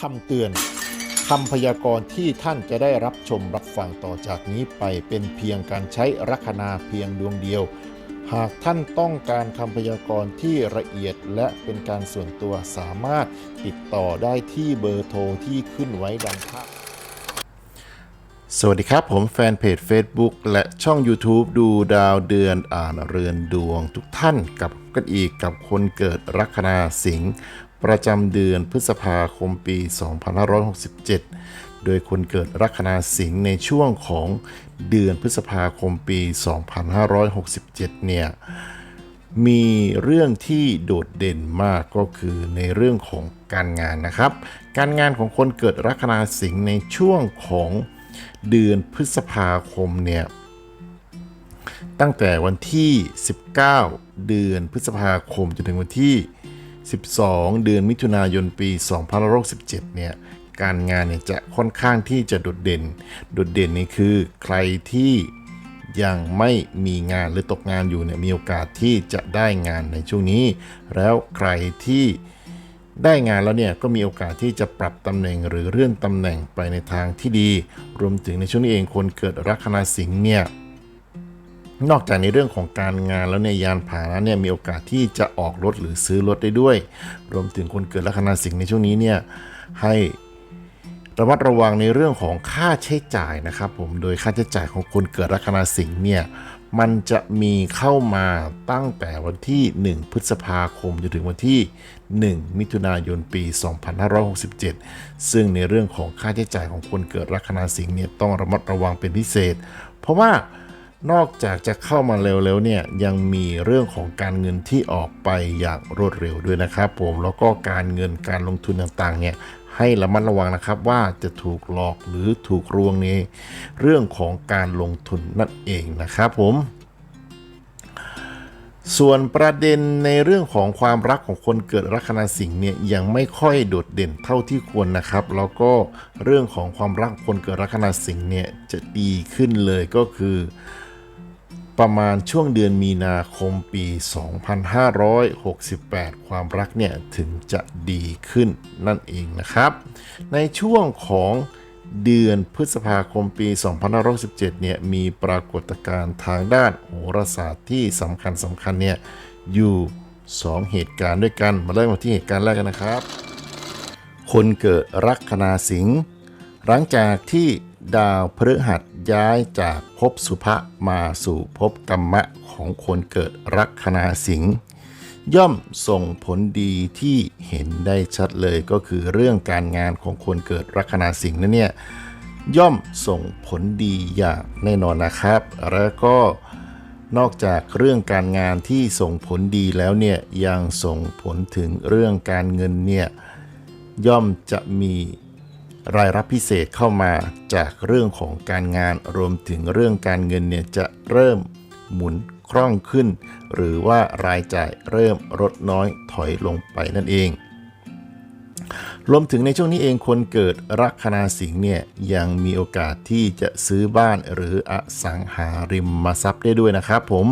คำเตือนคำพยากรณ์ที่ท่านจะได้รับชมรับฟังต่อจากนี้ไปเป็นเพียงการใช้ลัคนาเพียงดวงเดียว หากท่านต้องการคำพยากรณ์ที่ละเอียดและเป็นการส่วนตัวสามารถติดต่อได้ที่เบอร์โทรที่ขึ้นไว้ดังภาพสวัสดีครับผมแฟนเพจ Facebook และช่อง YouTube ดูดาวเดือนอ่านเรือนดวงทุกท่านกับกันอีกกับคนเกิดลัคนาสิงห์ ประจำเดือนพฤษภาคมปี 2567 โดยคนเกิดลัคนาสิงห์ในช่วงของเดือนพฤษภาคมปี 2567 เนี่ย มีเรื่องที่โดดเด่นมากก็คือในเรื่องของการงานนะครับ การงานของคนเกิดลัคนาสิงห์ในช่วงของเดือนพฤษภาคมเนี่ยตั้งแต่วันที่ 19 เดือนพฤษภาคมจนถึงวันที่ 12 เดือนมิถุนายนปี 2567 เนี่ย การงานเนี่ยจะค่อนข้างที่จะโดดเด่น โดดเด่นนี่คือใครที่ยังไม่มีงานหรือตกงานอยู่เนี่ยมีโอกาสที่จะได้งานในช่วงนี้ แล้วใครที่ได้งานแล้วเนี่ยก็มีโอกาสที่จะปรับตำแหน่งหรือเลื่อนตำแหน่งไปในทางที่ดี รวมถึงในช่วงนี้เองคนเกิดลัคนาสิงห์เนี่ย นอกจากในเรื่องของการงานแล้วเนี่ยยานพาหนะเนี่ยมีโอกาสที่จะออกรถหรือซื้อรถได้ด้วย รวมถึงคนเกิดลัคนาสิงห์ในช่วงนี้เนี่ยให้ระมัดระวังในเรื่องของค่าใช้จ่ายนะครับผมโดยค่าใช้จ่ายของคนเกิดลัคนาสิงห์เนี่ยมันจะมีเข้ามาตั้งแต่วันที่ 1 พฤษภาคมจนถึงวันที่ 1 มิถุนายนปี 2567 ซึ่งในเรื่องของค่าใช้จ่ายของคนเกิดลัคนาสิงห์เนี่ยต้องระมัดระวังเป็นพิเศษ เพราะว่า นอกจากจะเข้ามาเร็วๆเนี่ยยังมีเรื่องของการเงินที่ออกไปอย่างรวดเร็วด้วยนะครับ ผมแล้วก็การเงินการลงทุนต่างๆเนี่ยให้ระมัดระวังนะครับว่าจะถูกหลอกหรือถูกรวงในเรื่องของการลงทุนนั่นเองนะครับผมส่วนประเด็นในเรื่องของความรักของคนเกิดลัคนาสิงห์เนี่ยยังไม่ค่อยโดดเด่นเท่าที่ควรนะครับ แล้วก็เรื่องของความรักคนเกิดลัคนาสิงห์เนี่ยจะดีขึ้นเลยก็คือ ประมาณช่วงเดือนมีนาคมปี 2568 ความรักเนี่ยถึงจะดีขึ้นนั่นเองนะครับ ในช่วงของเดือนพฤษภาคมปี 2567เนี่ยมีปรากฏการณ์ทางด้านโหราศาสตร์ที่สำคัญสำคัญเนี่ยอยู่ 2 เหตุการณ์ด้วยกัน มาเริ่มกันที่เหตุการณ์แรกกันนะครับ คนเกิดลัคนาสิงห์หลังจากที่ดาวพฤหัส ย้ายจากภพสุภะมาสู่ภพกรรมะของคนเกิดลัคนาสิงห์ย่อมส่งผลดีที่เห็นได้ชัดเลยก็คือเรื่องการงานของคนเกิดลัคนาสิงห์นั้นเนี่ยย่อมส่งผลดีอย่างแน่นอนนะครับ แล้วก็นอกจากเรื่องการงานที่ส่งผลดีแล้วเนี่ยยังส่งผลถึงเรื่องการเงินเนี่ยย่อมจะมี รายรับพิเศษเข้ามาจากเรื่องของการงานรวมถึงเรื่องการเงินเนี่ยจะเริ่มหมุนคล่องขึ้น หรือว่ารายจ่ายเริ่มลดน้อยถอยลงไปนั่นเอง รวมถึงในช่วงนี้เองคนเกิดลัคนาสิงห์เนี่ยยังมีโอกาสที่จะซื้อบ้านหรืออสังหาริมทรัพย์ได้ด้วยนะครับผม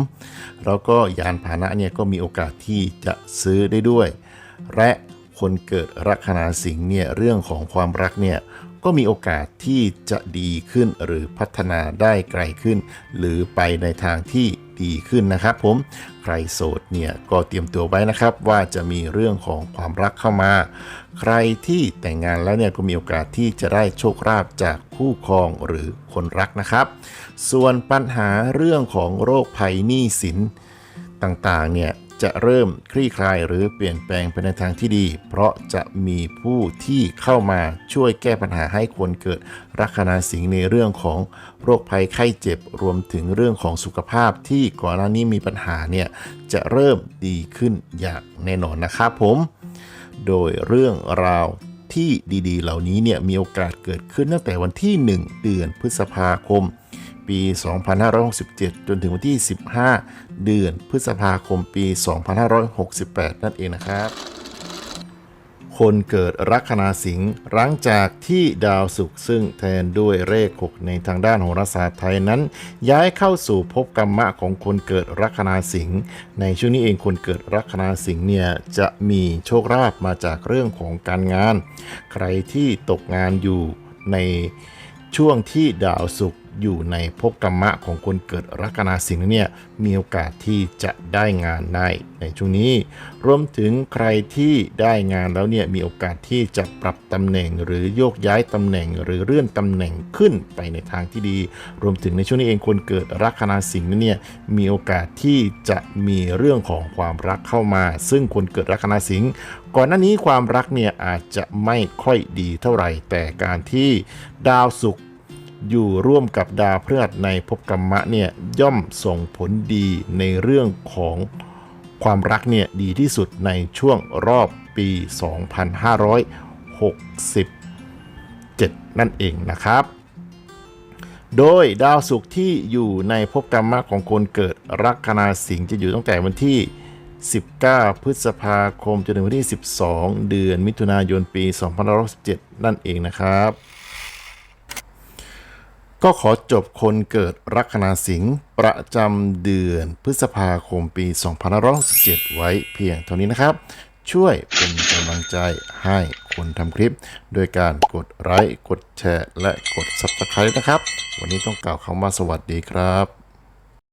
แล้วก็ยานพาหนะเนี่ยก็มีโอกาสที่จะซื้อได้ด้วย และ คนเกิดลัคนาสิงห์เนี่ยเรื่องของความรักเนี่ยก็มีโอกาสที่จะดีขึ้นหรือพัฒนาได้ไกลขึ้น หรือไปในทางที่ดีขึ้นนะครับผมใครโสดเนี่ยก็เตรียมตัวไว้นะครับว่าจะมีเรื่องของความรักเข้ามา ใครที่แต่งงานแล้วเนี่ยก็มีโอกาสที่จะได้โชคลาภจากคู่ครองหรือคนรักนะครับ ส่วนปัญหาเรื่องของโรคภัยหนี้สินต่างๆเนี่ย จะเริ่มคลี่คลายหรือเปลี่ยนแปลงไปในทางที่ดี เพราะจะมีผู้ที่เข้ามาช่วยแก้ปัญหาให้คนเกิดลัคนาสิงห์ในเรื่องของโรคภัยไข้เจ็บรวมถึงเรื่องของสุขภาพที่ก่อนหน้านี้มีปัญหาเนี่ยจะเริ่มดีขึ้นอย่างแน่นอนนะครับผม โดยเรื่องราวที่ดีๆ เหล่านี้เนี่ยมีโอกาสเกิดขึ้นตั้งแต่วันที่ 1 เดือนพฤษภาคม ปี 2567 จนถึงวันที่ 15 เดือนพฤษภาคมปี 2568 นั่นเองนะครับคคนเกิดลัคนาสิงห์หลังจากที่ดาวศุกร์ซึ่งแทนด้วยเลขหกในทางด้านโหราศาสตร์ไทยนั้น ย้ายเข้าสู่ภพกรรมะของคนเกิดลัคนาสิงห์ในช่วงนี้เองคนเกิดลัคนาสิงห์เนี่ยจะมีโชคลาภมาจากเรื่องของการงาน ใครที่ตกงานอยู่ในช่วงที่ดาวศุกร์ อยู่ในภพกรรมะของคนเกิดลัคนาสิงห์เนี่ยมีโอกาสที่จะได้งานได้ในช่วงนี้ รวมถึงใครที่ได้งานแล้วเนี่ยมีโอกาสที่จะปรับตำแหน่งหรือโยกย้ายตำแหน่ง หรือเลื่อนตำแหน่งขึ้นไปในทางที่ดี รวมถึงในช่วงนี้เองคนเกิดลัคนาสิงห์เนี่ยมีโอกาสที่จะมีเรื่องของความรักเข้ามา ซึ่งคนเกิดลัคนาสิงห์ก่อนหน้านี้ความรักเนี่ยอาจจะไม่ค่อยดีเท่าไหร่แต่การที่ดาวศุกร์ อยู่ร่วมกับดาวพฤหัสในภพกรรมะเนี่ยย่อมส่งผลดีในเรื่องของความรักเนี่ยดีที่สุดในช่วงรอบปี 2567 นั่นเองนะครับ โดยดาวศุกร์ที่อยู่ในภพกรรมะของคนเกิดลัคนาสิงห์จะอยู่ตั้งแต่วันที่ 19 พฤษภาคมจนถึงวันที่ 12 เดือนมิถุนายนปี 2567 นั่นเองนะครับ ก็ขอจบคนเกิดลัคนาสิงห์ประจำเดือนพฤษภาคมปี 2567 ไว้เพียงเท่านี้นะครับ ช่วยเป็นกำลังใจให้คนทำคลิป โดยการกดไลค์กดแชร์ และกด Subscribe นะครับ วันนี้ต้องกล่าวคำว่าสวัสดีครับ